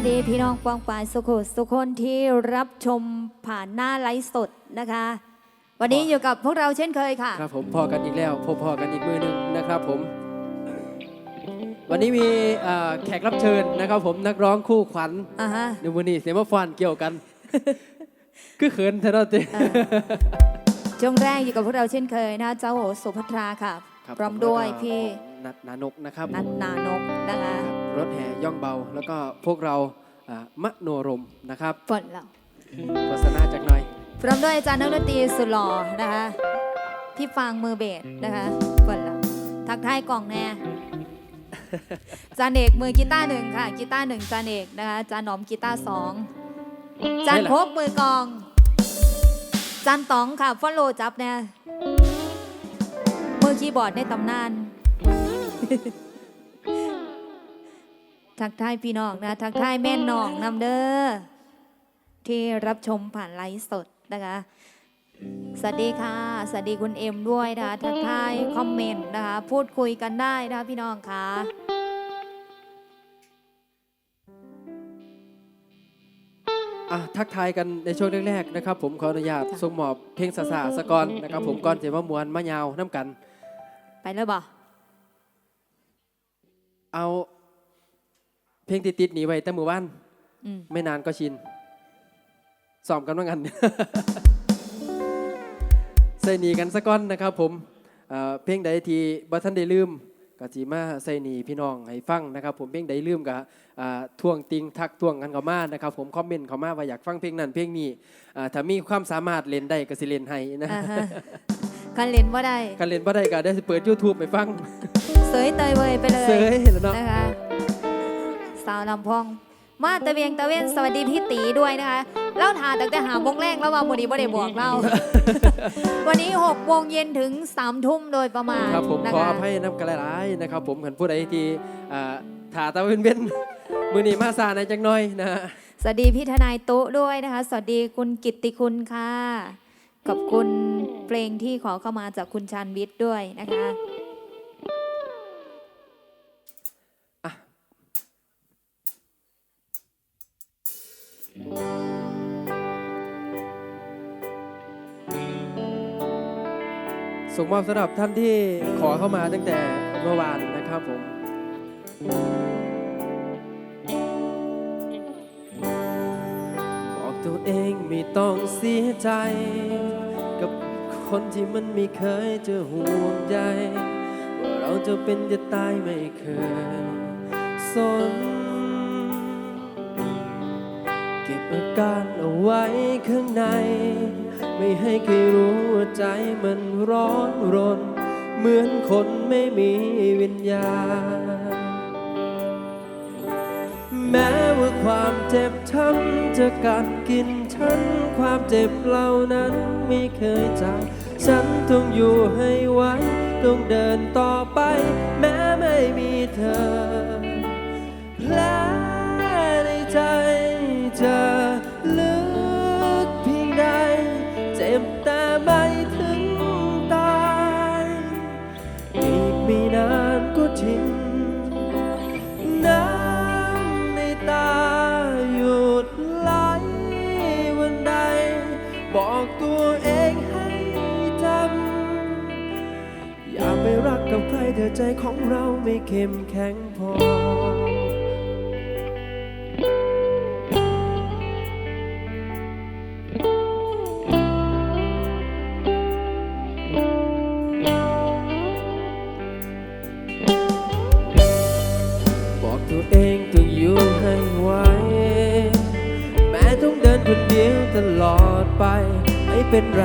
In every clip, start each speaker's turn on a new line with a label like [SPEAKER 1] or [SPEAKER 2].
[SPEAKER 1] วัสดีพี่น้องปองปายสุขุสุคนที่รับชมผ่านหน้าไลฟ์สดนะคะ วันนี้อยู่กับพวกเราเช่นเคยค่ะ
[SPEAKER 2] ครับผมพอกันอีกแล้วพบพอกันอีกมือหนึ่งนะครับผม วันนี้มีเอ่อแขกรับเชิญนะครับผมนักร้องคู่ขวัญ
[SPEAKER 1] อ่าฮะ
[SPEAKER 2] ในวันนี้เสียงว่าฟันเกี่ยวกัน คือเขินเท่านั้นเอง
[SPEAKER 1] ช่วงแรกอยู่กับพวกเราเช่นเคยนะเจ้าโหสุภัทราค่ะ
[SPEAKER 2] ครับ
[SPEAKER 1] พร้อมด้วย
[SPEAKER 2] แล้วก็
[SPEAKER 1] พี่
[SPEAKER 2] นัดนานกนะครับ
[SPEAKER 1] นัทนานกนะคะ
[SPEAKER 2] ครับรถแห่ย่องเบาแล้วก็พวกเราอ่ามโนรมนะครับ
[SPEAKER 1] ฝนเรา
[SPEAKER 2] โฆษณาจากหน่อย
[SPEAKER 1] พร้อมด้วยอาจารย์นักดนตรีสุดหล่อนะคะพี่ฟางมือเบสนะคะฝนเราทักทายกล่องแน่จานเอกมือกีตาร์หนึ่งค่ะกีตาร์หนึ่งจานเอกนะคะจานหนอมกีตาร์สองจานพกมือกลองจานต๋องค่ะฟอลโลจับเนี่ยมือคีย์บอร์ดในตำนาน ทักทายพี่น้องนะทักทายแม่น้องนำเด้อที่รับชมผ่านไลฟ์สดนะคะสวัสดีค่ะสวัสดีคุณเอ็มด้วยนะคะทักทายคอมเมนต์นะคะพูดคุยกันได้นะคะพี่น้องค่ะ
[SPEAKER 2] อะทักทายกันในช่วงแรกๆนะครับ ผมขออนุญาต
[SPEAKER 1] ค่ะ
[SPEAKER 2] ส่งมอบเพลงสาสาสะกอนนะครับ ผมก่อนจะมามวนมายาวน้ำกัน
[SPEAKER 1] ไปเลยบ่
[SPEAKER 2] เอาเพลงติดๆหนีไว้แต่มือว่าน
[SPEAKER 1] อืม
[SPEAKER 2] ไม่นานก็ชินซ้อมกันว่างันใส่หนีกันสักก้อนนะครับ ผมเอ่อเพลงใดที่บัท่านได้ลืมก็จีมาใส่หนีพี่น้องให้ฟังนะครับ ผมเพลงใดลืมก็อ่าท่วงติงทักท่วงกันเข้ามานะครับ ผมคอมเมนต์เข้ามาว่าอยากฟังเพลงนั้นเพลงนี้อ่าถ้ามีความสามารถเล่นได้ก็สิเล่นให้นะ
[SPEAKER 1] อ่าฮะคันเล่นว่าได้
[SPEAKER 2] การเล่นบ่ได้ก็ได้สิเปิด YouTube ไปฟัง
[SPEAKER 1] เสยเตยเวยไปเลย
[SPEAKER 2] เสยแล้วเนาะ
[SPEAKER 1] นะคะ สาวลำพอง มาตะเวียงตะเวนสวัสดีพี่ตีด้วยนะคะ เล่าทาตั้งแต่หาโมงแรกแล้วว่าวันนี้บ่ได้บอกเราวันนี้หกโมงเย็นถึงสามทุ่มโดยประมาณ
[SPEAKER 2] ครับผม
[SPEAKER 1] นะ
[SPEAKER 2] ขอ
[SPEAKER 1] คะ
[SPEAKER 2] อภัยน้ำกระไรนะครับ ผมขันผู้ใดที่อ่าถ่าตาเว้นเว้นๆมือนี้มาซาในอยจังน้อยนะฮะ
[SPEAKER 1] สวัสดีพี่ทนายตุ๊ด้วยนะคะ สวัสดีคุณกิตติคุณค่ะขอบคุณเพลงที่ขอเข้ามาจากคุณชานวิทย์ด้วยนะคะ
[SPEAKER 2] ส่งมอบสำหรับท่านที่ขอเข้ามาตั้งแต่เมื่อวานนะครับผมบอกตัวเองไม่ต้องเสียใจ กับคนที่มันไม่เคยจะห่วงใยว่าเราจะเป็นจะตายไม่เคยสน เก็บอาการเอาไว้ข้างใน ไม่ให้ใครรู้ว่าใจมันร้อนรน เหมือนคนไม่มีวิญญาณ แม้ว่าความเจ็บช้ำจะกัดกินฉัน ความเจ็บเหล่านั้นไม่เคยจางฉันต้องอยู่ให้ไหวต้องเดินต่อไป แม้ไม่มีเธอ ใจของเราไม่เข้มแข็งพอ บอกตัวเองต้องอยู่ให้ไหวแม้ต้องเดินคนเดียวตลอดไป ไม่เป็นไร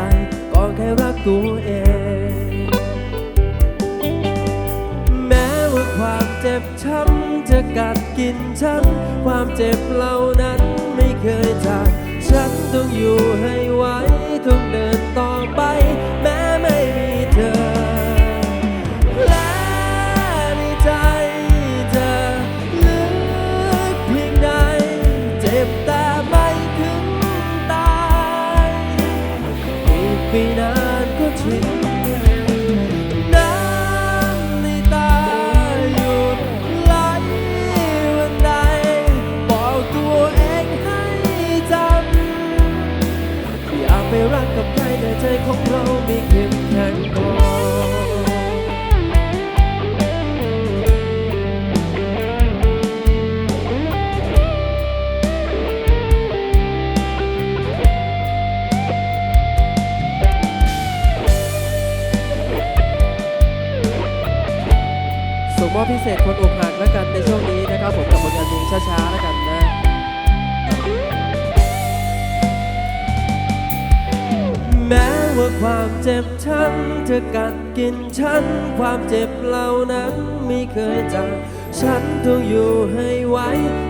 [SPEAKER 2] ะพิเศษคนอกหักแล้วกันในช่วงนี้นะครับผมกับผลงานเพลงช้าๆแล้วกันนะแม้ว่าความเจ็บช้ำเธกัดกินฉัน ความเจ็บเหล่านั้นไม่เคยจางฉันต้องอยู่ให้ไหว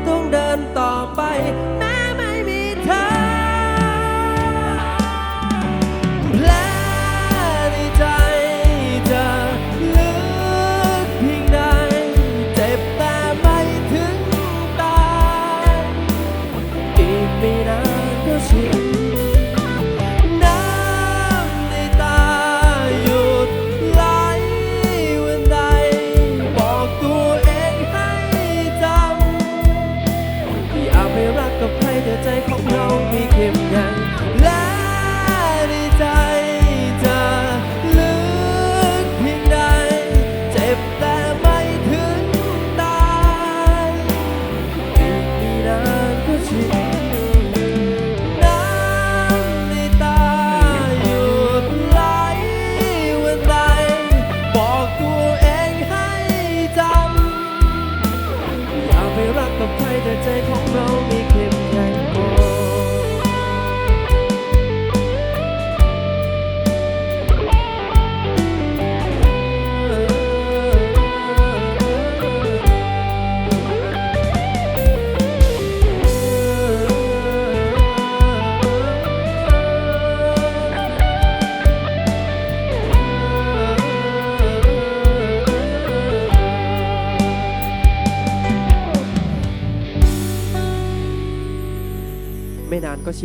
[SPEAKER 2] ต้องเดินต่อไปแม้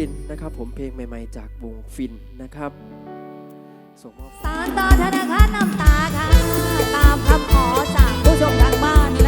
[SPEAKER 2] ินนะครับ ผมเพลงใหม่ ๆ จากวงฟินนะครับส่งมอบ
[SPEAKER 1] สารต่อธนาคารน้ำตาค่ะ ตามคำขอจากผู้ชมทางบ้านแะ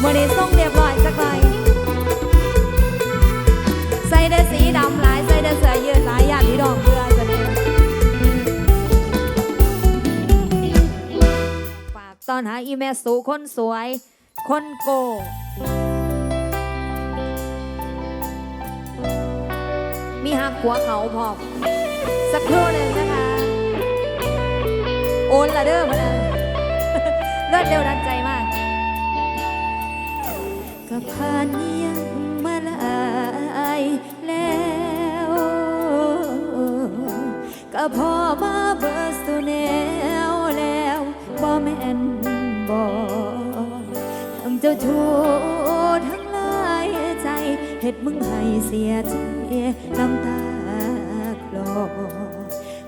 [SPEAKER 1] เมื่อได้ส่งเรียบร้อยสักใบใส่เด้สีดำหลายใส่เด้เสื้อยืดหลายยาติดองเพื่อจะสนี่ฝากตอนหาอีเมสูคนสวย คนโกมีหักหัวเขาพอบสักครู่หนึ่งนะคะ โอนละเด้อมาเลยเลิศเร็วดันใจ ผ่านยังมาลายแล้ว ก็พอมาเบิร์สุแนวแล้วบ่แม่นบ่ทั้งเจ้าชู้ทั้งลายใจเห็ดมึงให้เสียใจน้ำตาคลอ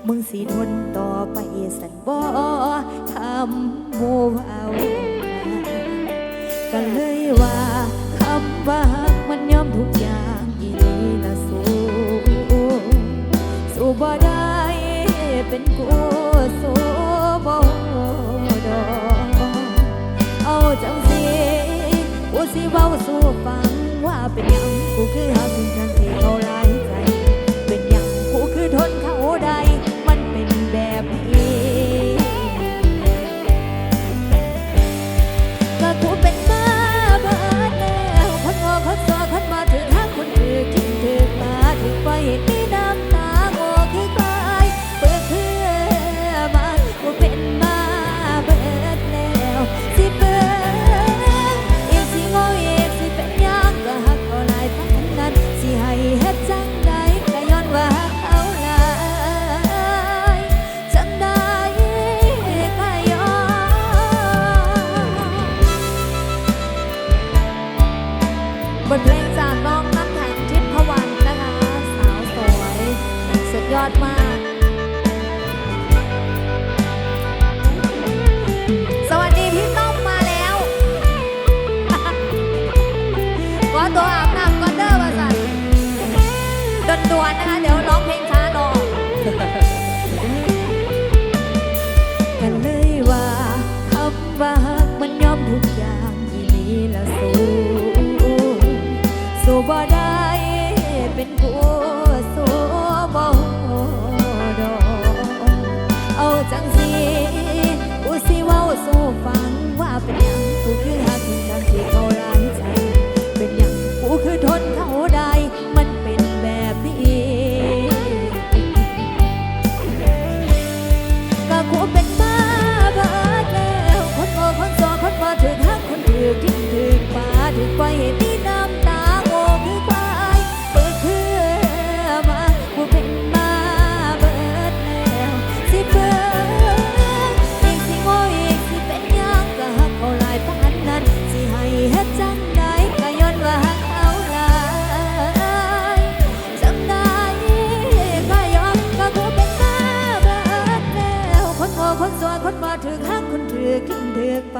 [SPEAKER 1] มึงสีทนต่อไปสันบ่ทำโมวากัเลยว่า ว่างมันยอมทุกอย่างอีนี้นะสูสูบ่ได้เป็นกูสู้บ่ดอเอาจังสีกูสิเว้าสู้ฟังว่าเป็นยังกูคือ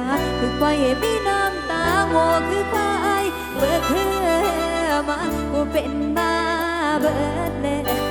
[SPEAKER 1] า คือปล่อยมีน้ำตาโง่คือควายเบิดเพื่อมากูเป็นมาเบิดเลย